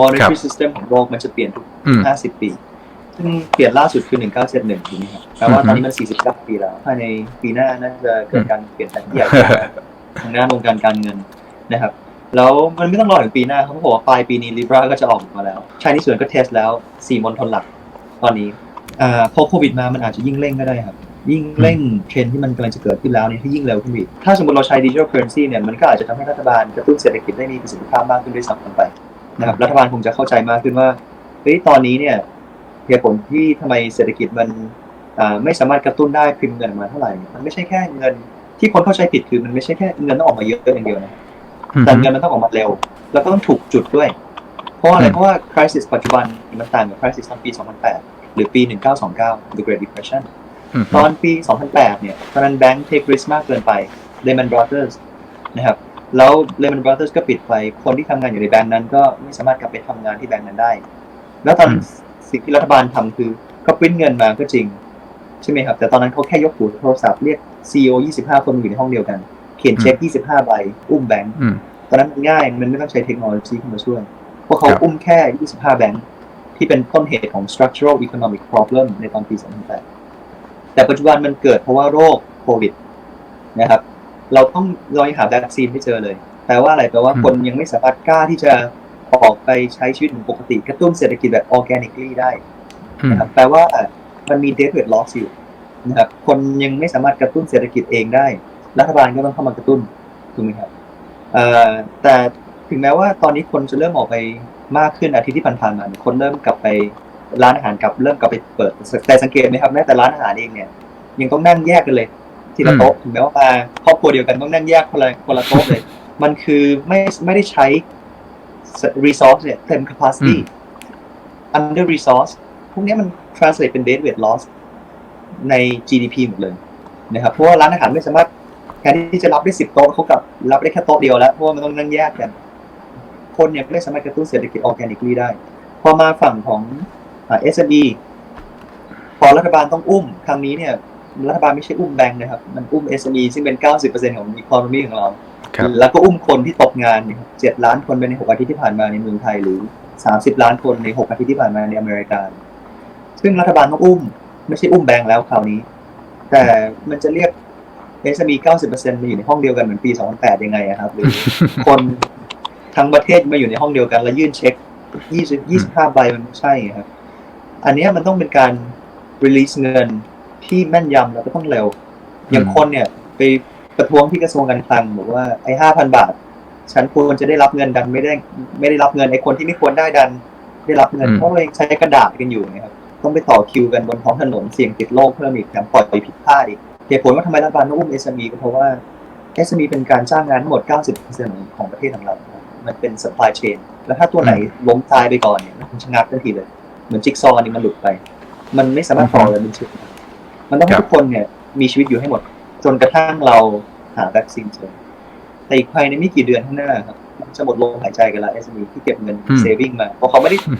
monetary system ของโลกมันจะเปลี่ยนทุกอืม50 ปี ซึ่งเปลี่ยนล่าสุดคือ 1971ถูกไหมครับแปลว่าตอนนี้มัน 49 ปีแล้ว ภายในปีหน้าน่าจะเกิดการเปลี่ยนแปลงที่ใหญ่ทางด้านวงการการเงินนะครับ แล้วมันไม่ต้องรอถึงปีหน้าเขาบอกว่าปลายปีนี้ Libra ก็จะออกมาแล้วชายนิส่วนก็เทสแล้ว 4มณฑลหลักตอนนี้อ่าพอโควิดมามันอาจจะยิ่งเร่งก็ได้ครับยิ่งเร่งเทรนด์ที่มันกำลังจะเกิดขึ้นแล้วเนี่ยให้ยิ่งเร็วขึ้นอีก ถ้าสมมติเราใช้ดิจิทัลเคอร์เรนซีเนี่ย มันก็อาจจะทำให้รัฐบาลกระตุ้นเศรษฐกิจได้มีประสิทธิภาพมากขึ้นด้วยซ้ำไป นะครับรัฐบาลคงจะเข้าใจมากขึ้นว่าเฮ้ยตอนนี้เนี่ยเหตุผลที่ทำไมเศรษฐกิจมันอ่าไม่สามารถกระตุ้นได้พิมพ์เงินออกมาเท่าไหร่ มันไม่ใช่แค่เงิน ที่คนเข้าใจผิดคือมันไม่ใช่แค่เงินต้องออกมาเยอะอย่างเดียวนะแต่เงินมันต้องออกมาเร็ว แล้วก็ต้องถูกจุดด้วย เพราะว่าอะไรอืมเพราะว่า crisis ปัจจุบันมันต่างกับ crisis ตอนปี 2008 หรือปี 1929 The Great Depression มตอนปี 2008 เนี่ยตอนนั้นแบงค์ take risk มากเกินไป Lehman Brothers นะครับ แล้ว Lehman Brothers ก็ปิดไป คนที่ทำงานอยู่ในแบงค์นั้น ก็ไม่สามารถกลับไปทำงานที่แบงค์นั้นได้ แล้วตอนอืมสิ่งที่รัฐบาลทำคือเขาปริ้นเงินมาก็จริง ใช่ไหมครับ แต่ตอนนั้นเขาแค่ยกหูโทรศัพท์เรียก CEO 25 คนมาอยู่ในห้องเดียวกัน เขียนเช็ค 25 ใบ อุ้มแบงค์อืมตอนนั้นมันง่าย มันไม่ต้องใช้เทคโนโลยีเข้ามาช่วยพวกเขาครับอุ้มแค่ 25 แบงค์ที่เป็นต้นเหตุของ structural economic problem ในตอนปี 2008 แต่ปัจจุบันมันเกิดเพราะว่าโรคโควิดนะครับ เราต้องเรายังหาวัคซีนไม่เจอเลยแปลว่าอะไรแปลว่าอืมคนยังไม่สามารถกล้าที่จะออกไปใช้ชีวิตเหมือนปกติ กระตุ้นเศรษฐกิจแบบ organically ได้อืมนะครับแปลว่ามันมี debt weight loss อยู่นะครับคนยังไม่สามารถกระตุ้นเศรษฐกิจเองได้ รัฐบาลก็ต้องเข้ามากระตุ้นถูกไหมครับเอ่อแต่ถึงแม้ว่าตอนนี้คนจะเริ่มออกไปมากขึ้นอาทิตย์ที่ผ่านๆมาเนี่ยคนเริ่มกลับไปร้านอาหารกลับเริ่มกลับไปเปิดแต่สังเกตไหมครับแม้แต่ร้านอาหารเองเนี่ยยังต้องนั่งแยกกันเลย ทีละโต๊ะถึงแม้ว่ามาครอบครัวเดียวกันต้องนั่งแยกคนละคนละโต๊ะเลย มันคือไม่ไม่ได้ใช้ resource เนี่ยเต็ม capacity under resource พวกเนี้ยมัน translate เป็น dead weight loss ใน GDP หมดเลยนะครับเพราะว่าร้านอาหารไม่สามารถแทนที่จะรับได้สิบโต๊ะเขากลับรับได้แค่โต๊ะเดียวแล้วเพราะว่ามันต้องนั่งแยกกัน คนเนี่ยไม่สามารถกระตุ้นเศรษฐกิจ organically ได้ พอมาฝั่งของอ่า SME พอรัฐบาลต้องอุ้มครั้งนี้เนี่ย รัฐบาลไม่ใช่อุ้มแบงค์นะครับ มันอุ้ม SME ซึ่งเป็น 90%ของ economy ของเราครับแล้วก็อุ้มคนที่ตกงานเนี่ยเจ็ดล้านคนไปในหกอาทิตย์ที่ผ่านมาในเมืองไทยหรือสามสิบล้านคนในหกอาทิตย์ที่ผ่านมาในอเมริกา ซึ่งรัฐบาลต้องอุ้ม ไม่ใช่อุ้มแบงค์แล้วคราวนี้ แต่มันจะเรียก SME 90%มาอยู่ในห้องเดียวกันเหมือนปี 2008 ยังไงอะครับ หรือคนทั้งประเทศมาอยู่ในห้องเดียวกัน แล้วยื่นเช็ค 20 25 ใบมันไม่ใช่ครับ อันเนี้ยมันต้องเป็นการ release เงิน ที่แม่นยำแล้วก็ต้องเร็ว อย่างอืมคนเนี่ย ไปประท้วงที่กระทรวงการคลังบอกว่าไอ้ห้าพันบาท ฉันควรจะได้รับเงินดันไม่ได้ ไม่ได้รับเงินไอ้คนที่ไม่ควรได้ดัน ได้รับเงินอืมเพราะเรายังใช้กระดาษกันอยู่นะครับต้องไปต่อคิวกันบนท้องถนนเสี่ยงติดโรคเพิ่มอีกแถมปล่อยผิดพลาดอีกเหตุผลว่าทำไมรัฐบาลต้องอุ้ม SME ก็เพราะว่า SME เป็นการจ้างงานทั้งหมด 90%ของประเทศของเราครับมันเป็น supply chain แล้วถ้าตัวไหนล้มตายไปก่อนเนี่ยมันชะงักทันทีเลย เหมือนจิ๊กซอว์นี่มันหลุดไป มันไม่สามารถต่อเลยเป็นชิ้น มันต้องให้ครับทุกคนเนี่ยมีชีวิตอยู่ให้หมด จนกระทั่งเราหาวัคซีนเจอแต่อีกภายในไม่กี่เดือนข้างหน้าครับมันจะหมดลมหายใจกันแล้ว SME ที่เก็บเงินอืมเซฟิงมาเพราะเขาไม่ได้อื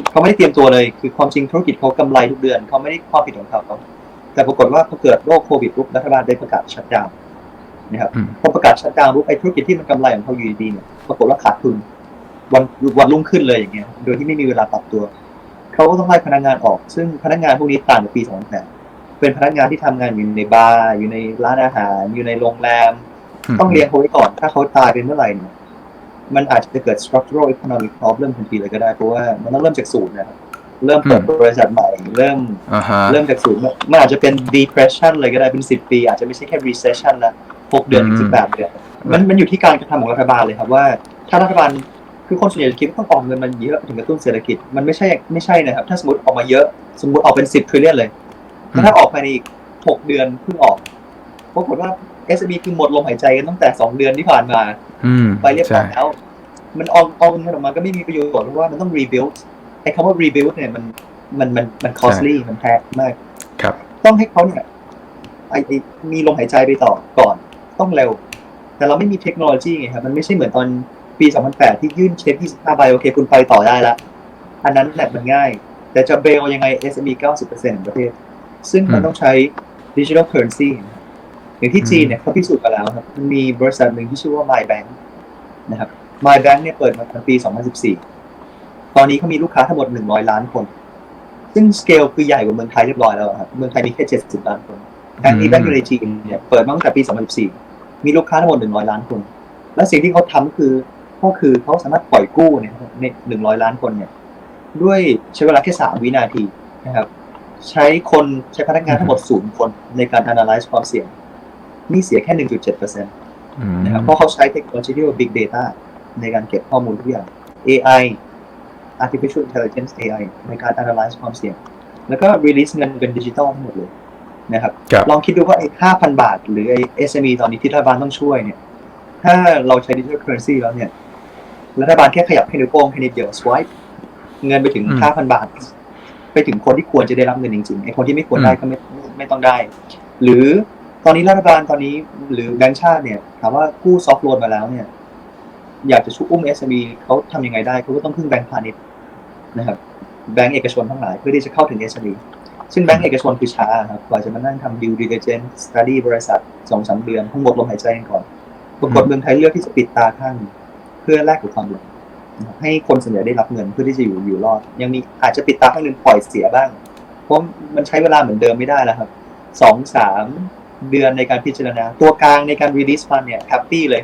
มเขาไม่ได้เตรียมตัวเลย คือความจริงธุรกิจเขากำไรทุกเดือนเขาไม่ได้ความผิดของเขาแต่ปรากฏว่าพอเกิดโรคโควิดปุ๊บรัฐบาลได้ประกาศชัดดาวน์นะครับอืมพอประกาศชัดดาวน์ปุ๊บไอ้ธุรกิจที่มันกำไรของเขาอยู่ดีๆเนี่ยปรากฏว่าขาดทุนวันวันรุ่งขึ้นเลยอย่างเงี้ย โดยที่ไม่มีเวลาปรับตัว เขาก็ต้องไล่พนักงานออก ซึ่งพนักงานพวกนี้ต่างจากปี2008 เป็นพนักงานที่ทำงานอยู่ในบาร์อยู่ในร้านอาหาร อยู่ในโรงแรม ต้องเลี้ยงเขาไว้ก่อน ถ้าเขาตายไปเมื่อไหร่เนี่ยมันอาจจะเกิด structural economic problem ทันทีเลยก็ได้ เพราะว่ามันต้องเริ่มจากศูนย์นะครับเริ่มเปิดอืมบริษัทใหม่ เริ่มอ่าฮะเริ่มจากศูนย์มันมันอาจจะเป็น depression เลยก็ได้เป็นสิบปี อาจจะไม่ใช่แค่ recession ละหกเดือนถึงอืมสิบแปดเดือนมันมันอยู่ที่การกระทำของรัฐบาลเลยครับว่า ถ้ารัฐบาลคือคนส่วนใหญ่จะคิดว่าต้องออกเงินมันเยอะถึงกระตุ้นเศรษฐกิจมันไม่ใช่ไม่ใช่นะครับ ถ้าสมมติออกมาเยอะ สมมติออกเป็นสิบ trillion เลย แต่ถ้าออกภายในอีกหกเดือนเพิ่งออกปรากฏว่า SME คือหมดลมหายใจกันตั้งแต่สองเดือนที่ผ่านมาอืมไปเรียบร้อยแล้ว มันออกออกเงินออกมาก็ไม่มีประโยชน์เพราะว่ามันต้อง rebuild ไอ้คำว่า rebuild เนี่ยมันมันมันมัน costly มันแพงมาก ครับ ต้องให้เขาเนี่ยไอ้ไอ้มีลมหายใจไปต่อก่อน ต้องเร็ว แต่เราไม่มีเทคโนโลยีไงครับ มันไม่ใช่เหมือนตอนปี 2008 ที่ยื่นเช็ค25ใบโอเคคุณไปต่อได้ละอันนั้นแหละมันง่าย แต่จะเบลยังไง SME 90%ของประเทศ ซึ่งมันอืมต้องใช้ดิจิทัลเคอร์เรนซีอย่างที่อืมจีนเนี่ยเขาพิสูจน์กันแล้วครับมันมีบริษัทหนึ่งที่ชื่อว่า MyBank นะครับ MyBank เนี่ยเปิดมาตั้งปี 2014 ตอนนี้เขามีลูกค้าทั้งหมด 100 ล้านคน ซึ่งสเกลคือใหญ่กว่าเมืองไทยเรียบร้อยแล้วอะครับ เมืองไทยมีแค่ 70 ล้านคนแบงก์นี้แบงก์ยูเรจีนเนี่ยเปิดมาตั้งแต่ปี 2014 มีลูกค้าทั้งหมด 100 ล้านคน และสิ่งที่เขาทำคือก็คือเขาสามารถปล่อยกู้เนี่ยใน100 ล้านคนเนี่ยด้วยใช้เวลาแค่ 3 วินาทีนะครับ ใช้คนใช้พนักงานทั้งหมดศูนย์คนในการ analyze ความเสี่ยง นี่เสียแค่1.7%อืมนะครับเพราะเขาใช้เทคโนโลยีที่เรียกว่า big data ในการเก็บข้อมูลทุกอย่าง AI artificial intelligence AI ในการ analyze ความเสี่ยง แล้วก็ release เงินเป็นดิจิตอลทั้งหมดเลยนะครับครับ ลองคิดดูว่าไอ้5,000บาท หรือไอ้ SME ตอนนี้ที่รัฐบาลต้องช่วยเนี่ย ถ้าเราใช้ digital currency แล้วเนี่ย รัฐบาลแค่ขยับแค่นิ้วโป้งแค่นิดเดียว swipe เงินไปถึงอืม5,000บาท ไปถึงคนที่ควรจะได้รับเงินจริงๆไอ้คนที่ไม่ควรได้อืมก็ไม่ไม่ไม่ต้องได้ หรือตอนนี้รัฐบาลตอนนี้หรือแบงก์ชาติเนี่ยถามว่ากู้ซอฟต์โลนมาแล้วเนี่ย อยากจะช่วยอุ้ม SME เขาทำยังไงได้เขาก็ต้องพึ่งแบงก์พาณิชย์นะครับแบงก์เอกชนทั้งหลายเพื่อที่จะเข้าถึง SME ซึ่งแบงก์เอกชนคือช้าครับกว่าจะมานั่งทำ due diligence study บริษัทสองสามเดือนทั้งหมดลมหายใจกันก่อนปรากฏเมืองไทยเลือกที่จะปิดตาข้างหนึ่งเพื่อแลกกับความหลงนะครับ ให้คนส่วนใหญ่ได้รับเงินเพื่อที่จะอยู่อยู่รอด ยังมีอาจจะปิดตาข้างหนึ่งปล่อยเสียบ้าง เพราะมันใช้เวลาเหมือนเดิมไม่ได้แล้วครับสองสามเดือนในการพิจารณา ตัวกลางในการ release fund เนี่ยแฮปปี้เลย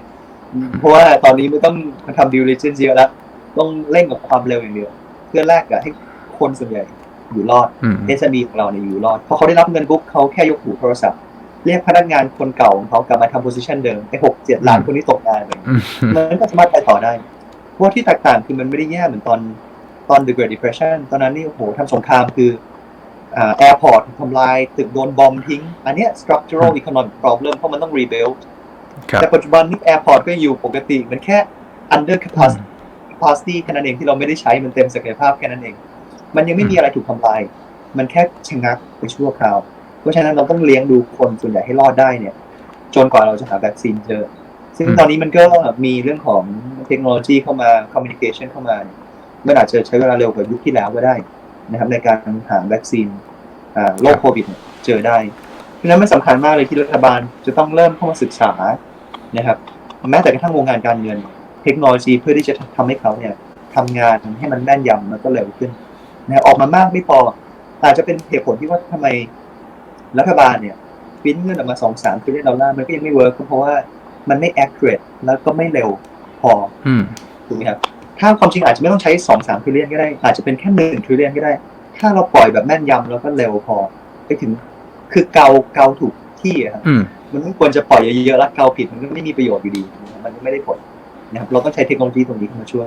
เพราะว่าตอนนี้ไม่ต้องมาทำ due diligence เยอะแล้ว ต้องเร่งกับความเร็วอย่างเดียว เพื่อแลกกับให้คนส่วนใหญ่อยู่รอดอืม SME ของเราเนี่ยอยู่รอดพอเขาได้รับเงินปุ๊บเขาแค่ยกหูโทรศัพท์ เรียกพนักงานคนเก่าของเขากลับมาทำ position เดิมไอ้หกเจ็ดล้านคนที่ตกงานไปอืมมันก็สามารถไปต่อได้เพราะ ว่าที่แตกต่างคือมันไม่ได้แย่เหมือนตอนตอน The Great Depression ตอนนั้นนี่โอ้โหทำสงครามคืออ่า airport ทำลายตึกโดนบอมทิ้ง อันเนี้ย structural economic problem เพราะมันต้อง rebuild ครับแต่ปัจจุบันนี่ airport ก็อยู่ปกติ มันแค่ under capacity capacity แค่นั้นเองที่เราไม่ได้ใช้มันเต็มศักยภาพแค่นั้นเอง มันยังไม่มีอะไรถูกทำลาย มันแค่ชะงักไปชั่วคราว เพราะฉะนั้นเราต้องเลี้ยงดูคนส่วนใหญ่ให้รอดได้เนี่ย จนกว่าเราจะหาวัคซีนเจอ ซึ่งอืมตอนนี้มันก็มีเรื่องของ เทคโนโลยีเข้ามา communication เข้ามาเนี่ยมันอาจจะใช้เวลาเร็วกว่ายุคที่แล้วก็ได้นะครับในการหาวัคซีนโรคโควิดเจอได้ เพราะฉะนั้นมันสำคัญมากเลยที่รัฐบาลจะต้องเริ่มเข้ามาศึกษานะครับแม้แต่กระทั่งวงการการเงิน เทคโนโลยีเพื่อที่จะทำให้เขาเนี่ยทำงานให้มันแม่นยำแล้วก็เร็วขึ้นนะออกมามากไม่พอ อาจจะเป็นเหตุผลที่ว่าทำไมรัฐบาลเนี่ยปิ้นเงินออกมาสองสามทริลเลียนดอลลาร์มันก็ยังไม่เวิร์กเพราะว่ามันไม่ accurate แล้วก็ไม่เร็ว พออืมถูกไหมครับถ้าความจริงอาจจะไม่ต้องใช้สองสามทริลเลียนก็ได้ อาจจะเป็นแค่หนึ่งทริลเลียนก็ได้ ถ้าเราปล่อยแบบแม่นยำแล้วก็เร็วพอไปถึง คือเกาเกาถูกที่อะครับอืมมันไม่ควรจะปล่อยเยอะๆแล้วเกาผิดมันก็ไม่มีประโยชน์อยู่ดี มันไม่ได้ผลนะครับเราต้องใช้เทคโนโลยีตรงนี้เข้ามาช่วย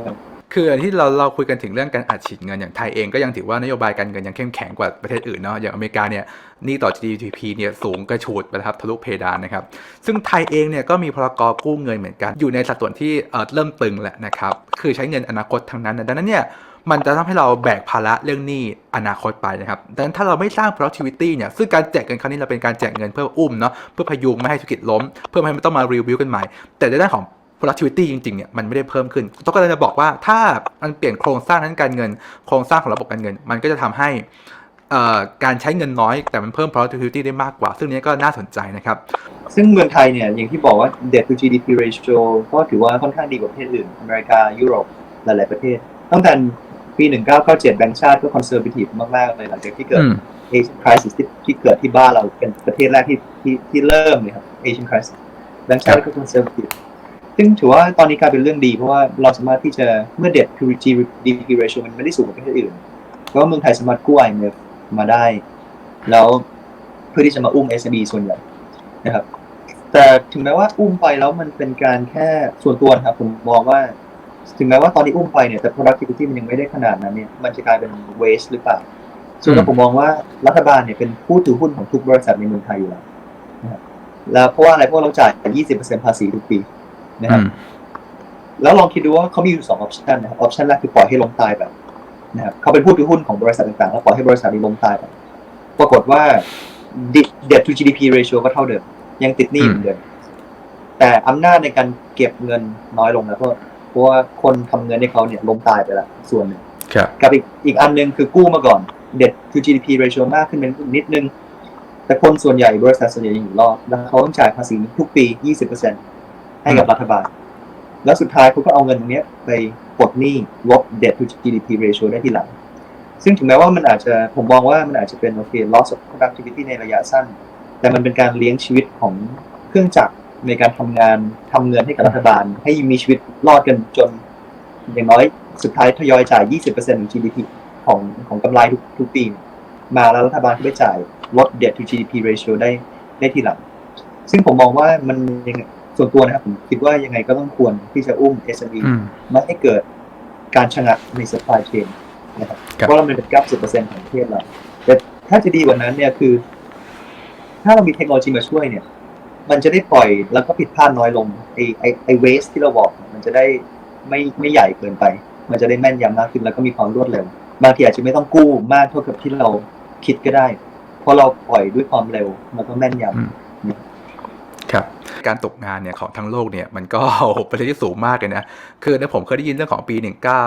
คือที่เราเราคุยกันถึงเรื่องการอัดฉีดเงินอย่างไทยเองก็ยังถือว่านโยบายการเงินยังเข้มแข็งกว่าประเทศอื่นเนาะอย่างอเมริกาเนี่ยหนี่ต่อ GDP เนี่ยสูงกระฉูดไปแล้วครับทะลุเพดานนะครับ ซึ่งไทยเองเนี่ยก็มีพรกกู้เงินเหมือนกัน อยู่ในสัดส่วนที่เริ่มตึงแหละนะครับคือใช้เงินอนาคตทั้งนั้นนะดังนั้นเนี่ยมันจะทำให้เราแบกภาระเรื่องหนี้อนาคตไปนะครับ ดังนั้นถ้าเราไม่สร้าง productivity เนี่ย ซึ่งการแจกเงินครั้งนี้เราเป็นการแจกเงินเพื่ออุ้มเนาะ เพื่อพยุงไม่ให้ธุรกิจล้ม เพื่อไม่ให้มันต้องมารีวิวกันใหม่ แต่ในด้านของ productivity จริงๆเนี่ยมันไม่ได้เพิ่มขึ้นต้องการจะบอกว่าถ้ามันเปลี่ยนโครงสร้างทางการเงิน โครงสร้างของระบบการเงิน มันก็จะทำให้เอ่อการใช้เงินน้อย แต่มันเพิ่ม productivity ได้มากกว่า ซึ่งเนี้ยก็น่าสนใจนะครับ ซึ่งเมืองไทยเนี่ยอย่างที่บอกว่า debt to GDP ratio ก็ถือว่าค่อนข้างดีกว่าประเทศอื่น อเมริกา ยุโรป หลาย ๆ ประเทศ ตั้งแต่ปี 1997 แบงก์ชาติก็ conservative มาก ๆ เลยหลังจากที่เกิดอืม Asian crisis ที่ที่เกิดที่บ้านเราเป็นประเทศแรกที่ที่ที่เริ่มเลยครับ Asian crisis แบงก์ชาติก็ conservative ซึ่ งถือว่าตอนนี้กลายเป็นเรื่องดี เพราะว่าเราสามารถที่จะเมื่อ debt to GDP ratio มันไม่ได้สูงกว่าประเทศอื่นเพราะว่าเมืองไทยสามารถกู้ IMF มาได้ แล้วเพื่อที่จะมาอุ้ม SME ส่วนใหญ่นะครับ แต่ถึงแม้ว่าอุ้มไปแล้วมันเป็นการแค่ส่วนตัวนะครับผมมองว่า ถึงแม้ว่าตอนนี้อุ้มไปเนี่ยแต่ productivity มันยังไม่ได้ขนาดนั้นเนี่ยมันจะกลายเป็น waste หรือเปล่าส่วนตัวผมมองว่ารัฐบาลเนี่ยเป็นผู้ถือหุ้นของทุกบริษัทในเมืองไทยอยู่แล้วนะครับแล้วเพราะว่าอะไรเพราะว่าเราจ่าย 20%ภาษีทุกปี นะคอืรับมแล้วลองคิดดูว่าเขามีอยู่สองออปชันนะครับออปชันแรกคือปล่อยให้ล้มตายแบบนะครับเขาเป็นผู้ถือหุ้นของบริษัทต่างๆ แล้วปล่อยให้บริษัทนี้ล้มตายไปปรากฏว่า debt to GDP ratio ก็เท่าเดิม ยังติดหนี้เหมือนเดิมแต่อำนาจในการเก็บเงินน้อยลงนะเพราะเพราะว่าคนทำเงินให้เขาเนี่ยล้มตายไปแล้วส่วนหนึ่งครับกับอีกอีกอันหนึ่งคือกู้มาก่อน debt to GDP ratio มากขึ้นเป็นนิดนึง แต่คนส่วนใหญ่บริษัทส่วนใหญ่ยังอยู่รอดแล้วเขาต้องจ่ายภาษีทุกปี 20% ให้กับรัฐบาล แล้วสุดท้ายเขาก็เอาเงินตรงนี้ไปปลดหนี้ลด debt to GDP ratio ได้ทีหลัง ซึ่งถึงแม้ว่ามันอาจจะผมมองว่ามันอาจจะเป็นโอเค loss of productivity ในระยะสั้น แต่มันเป็นการเลี้ยงชีวิตของเครื่องจักรในการทำงานทำเงินให้กับรัฐบาล ให้มีชีวิตรอดกันจน อย่างน้อยสุดท้ายทยอยจ่าย 20%ของ GDP ของของกำไรทุกทุกปี มาแล้วรัฐบาลก็ไปจ่ายลด debt to GDP ratio ได้ได้ทีหลัง ซึ่งผมมองว่ามันยัง ส่วนตัวนะครับผมคิดว่ายังไงก็ต้องควรที่จะอุ้ม SME อืมไม่ให้เกิดการชะงักใน supply chain นะครับครับเพราะเรามันเป็น90%ของประเทศเราแต่ถ้าจะดีกว่านั้นเนี่ยคือ ถ้าเรามีเทคโนโลยีมาช่วยเนี่ย มันจะได้ปล่อยแล้วก็ผิดพลาดน้อยลงไอไอไอเวสที่เราบอกเนี่ยมันจะได้ไม่ไม่ใหญ่เกินไป มันจะได้แม่นยำมากขึ้นแล้วก็มีความรวดเร็วบางทีอาจจะไม่ต้องกู้มากเท่ากับที่เราคิดก็ได้ เพราะเราปล่อยด้วยความเร็วแล้วก็แม่นยำอืมครับ การตกงานเนี่ยของทั้งโลกเนี่ยมันก็เป็นเรื่องที่สูงมากเลยนะ คือในผมเคยได้ยินเรื่องของปี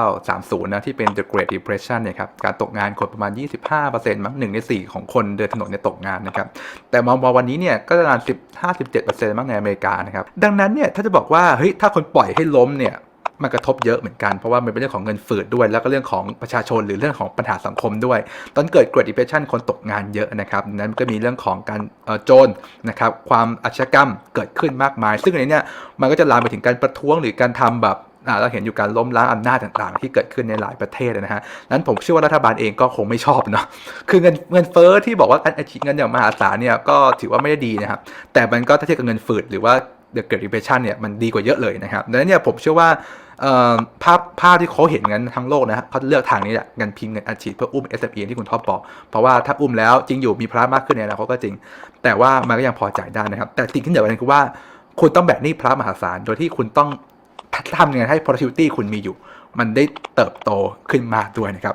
1930 นะ ที่เป็น The Great Depression เนี่ยครับการตกงานคนประมาณ 25%มั้งหนึ่งใน 4 ของคนเดินถนนเนี่ยตกงานนะครับ แต่มองมาวันนี้เนี่ยก็ประมาณ10 57%มั้งในอเมริกานะครับ ดังนั้นเนี่ยถ้าจะบอกว่าเฮ้ยถ้าคนปล่อยให้ล้มเนี่ย มันกระทบเยอะเหมือนกัน เพราะว่ามันเป็นเรื่องของเงินฝืดด้วย แล้วก็เรื่องของประชาชนหรือเรื่องของปัญหาสังคมด้วย ตอนเกิด Great Depression คนตกงานเยอะนะครับนั้นก็มีเรื่องของการโจรนะครับความอาชญากรรมเกิดขึ้นมากมาย ซึ่งอันนี้มันก็จะลามไปถึงการประท้วงหรือการทำแบบเราเห็นอยู่การล้มล้างอำนาจต่างๆ ที่เกิดขึ้นในหลายประเทศนะฮะ นั้นผมเชื่อว่ารัฐบาลเองก็คงไม่ชอบเนาะ คือเงินเงินเฟ้อที่บอกว่าการอัดฉีดเงินอย่างมหาศาลเนี่ยก็ถือว่าไม่ได้ดีนะครับ แต่มันก็ถ้าเทียบกับเงินฝืดหรือว่า The Great Depression เนี่ยมันดีกว่าเยอะเลยนะครับดังนั้นเนี่ยผมเชื่อว่าภาพภาพที่เขาเห็นกันทั้งโลกนะฮะเขาเลือกทางนี้แหละเงินพิมพ์เงินอัดฉีดเพื่ออุ้ม SME ที่คุณท็อปบอก เพราะว่าถ้าอุ้มแล้วจริงอยู่มีภาระมากขึ้นในอนาคตก็จริง แต่ว่ามันก็ยังพอจ่ายได้นะครับ แต่สิ่งที่เหนือกว่านั้นคือว่า คุณต้องแบกหนี้พระมหาศาลโดยที่คุณต้องทำยังไงให้ productivity คุณมีอยู่ มันได้เติบโตขึ้นมาด้วยนะครับ